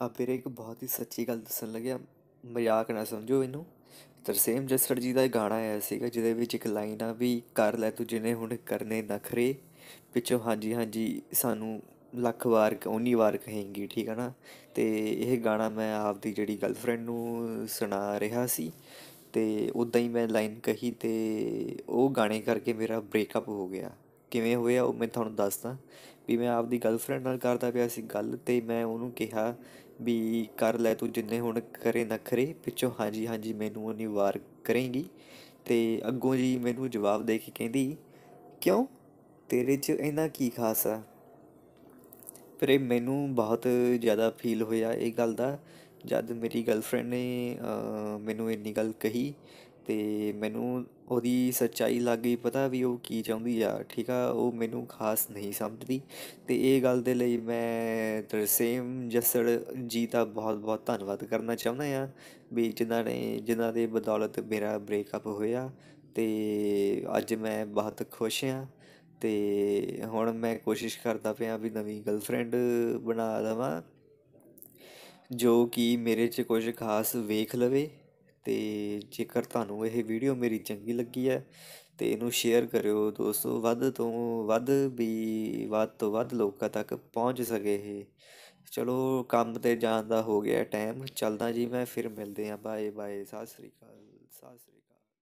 ਆ ਵੀਰੇ ਇੱਕ ਬਹੁਤ ਹੀ ਸੱਚੀ ਗੱਲ ਦੱਸਣ ਲੱਗਿਆ। ਮਜ਼ਾਕ ਨਾ ਸਮਝੋ ਇਹਨੂੰ। ਤਰਸੇਮ ਜੱਸੜ ਜੀ ਦਾ ਇਹ ਗਾਣਾ ਆਇਆ ਸੀਗਾ, ਜਿਹਦੇ ਵਿੱਚ ਇੱਕ ਲਾਈਨ ਆ ਵੀ, ਕਰ ਲੈ ਤੂੰ ਜਿਹਨੇ ਹੁਣ ਕਰਨੇ ਨਖਰੇ। ਪਿੱਛੋਂ ਹਾਂਜੀ ਹਾਂਜੀ, ਸਾਨੂੰ ਲੱਖ ਵਾਰ, ਉਨੀ ਵਾਰ ਕਹੇਂਗੀ, ਠੀਕ ਹੈ ਨਾ? ਤੇ ਇਹ ਗਾਣਾ ਮੈਂ ਆਪਦੀ ਜਿਹੜੀ ਗਰਲਫ੍ਰੈਂਡ ਨੂੰ ਸੁਣਾ ਰਿਹਾ ਸੀ। ਤੇ ਉਦਾਂ ਹੀ ਮੈਂ ਲਾਈਨ ਕਹੀ ਤੇ ਉਹ ਗਾਣੇ ਕਰਕੇ ਮੇਰਾ ਬ੍ਰੇਕਅਪ ਹੋ ਗਿਆ। ਕਿਵੇਂ ਹੋਇਆ ਉਹ ਮੈਂ ਤੁਹਾਨੂੰ ਦੱਸਦਾ। ਵੀ ਮੈਂ ਆਪਦੀ ਗਰਲਫ੍ਰੈਂਡ ਨਾਲ ਕਰਦਾ ਪਿਆ ਸੀ ਗੱਲ ਤੇ ਮੈਂ ਉਹਨੂੰ ਕਿਹਾ ਵੀ ਕਰ ਲੈ ਤੂੰ ਜਿੰਨੇ ਹੁਣ ਕਰੇ ਨਖਰੇ ਪਿੱਛੋਂ ਹਾਂਜੀ ਹਾਂਜੀ ਮੈਨੂੰ ਉਨੀ ਵਾਰ ਕਰੇਂਗੀ। ਤੇ ਅੱਗੋਂ ਜੀ ਮੈਨੂੰ ਜਵਾਬ ਦੇ ਕੇ ਕਹਿੰਦੀ, ਕਿਉਂ? ਤੇਰੇ 'ਚ ਇੰਨਾ ਕੀ ਖਾਸ ਆ? ਪਰ ਇਹ ਮੈਨੂੰ ਬਹੁਤ ਜ਼ਿਆਦਾ ਫੀਲ ਹੋਇਆ ਇਹ ਗੱਲ ਦਾ। ਜਦ ਮੇਰੀ ਗਰਲਫ੍ਰੈਂਡ ਨੇ ਮੈਨੂੰ ਇੰਨੀ ਗੱਲ ਕਹੀ ਅਤੇ ਮੈਨੂੰ ਉਹਦੀ ਸੱਚਾਈ ਲੱਗ ਗਈ, ਪਤਾ ਵੀ ਉਹ ਕੀ ਚਾਹੁੰਦੀ ਆ, ਠੀਕ ਆ? ਉਹ ਮੈਨੂੰ ਖਾਸ ਨਹੀਂ ਸਮਝਦੀ ਅਤੇ ਇਹ ਗੱਲ ਦੇ ਲਈ ਮੈਂ ਤਰਸੇਮ ਜੱਸੜ ਜੀ ਦਾ ਬਹੁਤ ਬਹੁਤ ਧੰਨਵਾਦ ਕਰਨਾ ਚਾਹੁੰਦਾ ਹਾਂ ਵੀ ਜਿਨ੍ਹਾਂ ਨੇ, ਜਿਨ੍ਹਾਂ ਦੇ ਬਦੌਲਤ ਮੇਰਾ ਬ੍ਰੇਕਅਪ ਹੋਇਆ ਅਤੇ ਅੱਜ ਮੈਂ ਬਹੁਤ ਖੁਸ਼ ਹਾਂ ਅਤੇ ਹੁਣ ਮੈਂ ਕੋਸ਼ਿਸ਼ ਕਰਦਾ ਪਿਆ ਵੀ ਨਵੀਂ ਗਰਲਫ੍ਰੈਂਡ ਬਣਾ ਲਵਾਂ ਜੋ ਕਿ ਮੇਰੇ 'ਚ ਕੁਝ ਖਾਸ ਵੇਖ ਲਵੇ ਅਤੇ ਜੇਕਰ ਤੁਹਾਨੂੰ ਇਹ ਵੀਡੀਓ ਮੇਰੀ ਚੰਗੀ ਲੱਗੀ ਹੈ, ਤੇ ਇਹਨੂੰ ਸ਼ੇਅਰ ਕਰਿਓ ਦੋਸਤੋ, ਵੱਧ ਤੋਂ ਵੱਧ ਵੀ, ਵੱਧ ਤੋਂ ਵੱਧ ਲੋਕਾਂ ਤੱਕ ਪਹੁੰਚ ਸਕੇ ਇਹ। ਚਲੋ, ਕੰਮ ਤੇ ਜਾਣ ਦਾ ਹੋ ਗਿਆ ਟਾਈਮ ਚੱਲਦਾ ਜੀ ਮੈਂ, ਫਿਰ ਮਿਲਦੇ ਹਾਂ ਬਾਏ ਬਾਏ ਸਤਿ ਸ੍ਰੀ ਅਕਾਲ, ਸਤਿ ਸ੍ਰੀ ਅਕਾਲ।